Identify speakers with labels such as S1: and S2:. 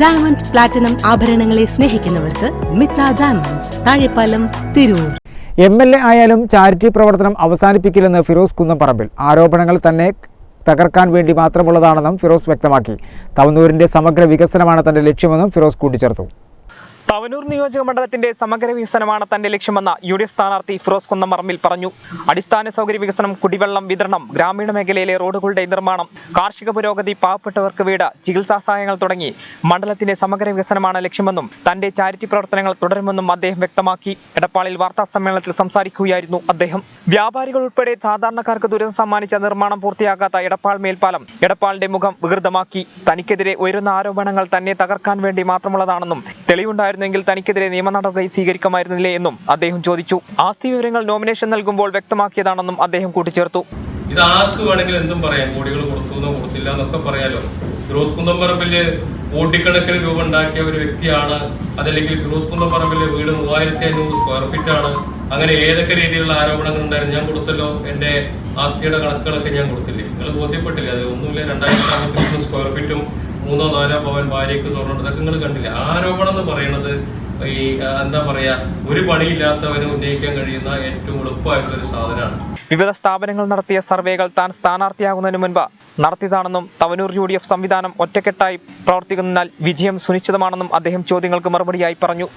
S1: diamond platinum ആഭരണങ്ങളെ സ്നേഹിക്കുന്നവർക്ക് Mithra diamonds Thazhepalam Tirur
S2: M L A ആയാലും ചാരിറ്റി പ്രവർത്തനം അവസാനിപ്പിക്കില്ലെന്ന് ഫിറോസ് കുന്നംപറമ്പിൽ ആരോപണങ്ങൾ തന്നെ തകർക്കാൻ വേണ്ടി മാത്രമുള്ളതാണെന്നും ഫിറോസ് വ്യക്തമാക്കി തവനൂരിന്റെ സമഗ്ര വികസനമാണ് തന്റെ ലക്ഷ്യമെന്നും ഫിറോസ് കൂട്ടിച്ചേർത്തു
S3: തവനൂർ നിയോജക മണ്ഡലത്തിന്റെ സമഗ്ര വികസനമാണ് തന്റെ ലക്ഷ്യമെന്ന് യു ഡി എഫ് സ്ഥാനാർത്ഥി ഫിറോസ് കുന്നമറമ്പിൽ പറഞ്ഞു അടിസ്ഥാന സൗകര്യ വികസനം കുടിവെള്ളം വിതരണം ഗ്രാമീണ മേഖലയിലെ റോഡുകളുടെ നിർമ്മാണം കാർഷിക പുരോഗതി പാവപ്പെട്ടവർക്ക് വീട് ചികിത്സാ സഹായങ്ങൾ തുടങ്ങി മണ്ഡലത്തിന്റെ സമഗ്ര വികസനമാണ് ലക്ഷ്യമെന്നും തന്റെ ചാരിറ്റി പ്രവർത്തനങ്ങൾ തുടരുമെന്നും അദ്ദേഹം വ്യക്തമാക്കി എടപ്പാളിൽ വാർത്താ സമ്മേളനത്തിൽ സംസാരിക്കുകയായിരുന്നു അദ്ദേഹം വ്യാപാരികൾ ഉൾപ്പെടെ സാധാരണക്കാർക്ക് ദുരിതം സമ്മാനിച്ച നിർമ്മാണം പൂർത്തിയാകാത്ത എടപ്പാൾ മേൽപ്പാലം എടപ്പാളിന്റെ മുഖം വികൃതമാക്കി തനിക്കെതിരെ ഉയരുന്ന ആരോപണങ്ങൾ തന്നെ തകർക്കാൻ വേണ്ടി മാത്രമുള്ളതാണെന്നും തെളിവുണ്ടായിരുന്നു ഉണ്ടായിരുന്നെങ്കിൽ തനിക്കെതിരെ നിയമ നടപടി സ്വീകരിക്കുമായിരുന്നില്ലേ എന്നും അദ്ദേഹം ചോദിച്ചു ആസ്തി വിവരങ്ങൾ നോമിനേഷൻ നൽകുമ്പോൾ വ്യക്തമാക്കിയതാണെന്നും അദ്ദേഹം കൂട്ടിച്ചേർത്തു
S4: ഇത് ആർക്ക് വേണമെങ്കിലും എന്തും പറയാം കോടികൾ എന്നോ കൊടുത്തില്ല എന്നൊക്കെ പറയാലോ ഫിറോസ് കുന്തംപറമ്പില് കോടിക്കണക്കിന് രൂപ ഉണ്ടാക്കിയ ഒരു വ്യക്തിയാണ് അതല്ലെങ്കിൽ ഫിറോസ് കുന്തംപറമ്പില് വീട് മൂവായിരത്തി അഞ്ഞൂറ് സ്ക്വയർ ഫീറ്റ് ആണ് അങ്ങനെ ഏതൊക്കെ രീതിയിലുള്ള ആരോപണങ്ങൾ ഉണ്ടായിരുന്നു ഞാൻ കൊടുത്തല്ലോ എന്റെ ആസ്തിയുടെ കണക്കുകളൊക്കെ ഞാൻ കൊടുത്തില്ലേ നിങ്ങൾ ബോധ്യപ്പെട്ടില്ലേ അത് ഒന്നുമില്ല രണ്ടായിരത്തി സ്ക്വയർ ഫീറ്റും മൂന്നോ നാലോ പവൻ ഭാര്യയ്ക്ക് സ്വർണ്ണം ഇതൊക്കെ നിങ്ങൾ കണ്ടില്ല ആരോപണം എന്ന് പറയുന്നത് ഈ എന്താ പറയാ ഒരു പണിയില്ലാത്തവന് ഉന്നയിക്കാൻ കഴിയുന്ന ഏറ്റവും എളുപ്പമായിട്ടുള്ള ഒരു സാധനമാണ്
S5: വിവിധ സ്ഥാപനങ്ങൾ നടത്തിയ സർവേകൾ താൻ സ്ഥാനാർത്ഥിയാകുന്നതിന് മുൻപ് നടത്തിയതാണെന്നും തവനൂർ യു ഡി എഫ് സംവിധാനം ഒറ്റക്കെട്ടായി പ്രവർത്തിക്കുന്നതിനാൽ വിജയം സുനിശ്ചിതമാണെന്നും അദ്ദേഹം ചോദ്യങ്ങൾക്ക് മറുപടിയായി പറഞ്ഞു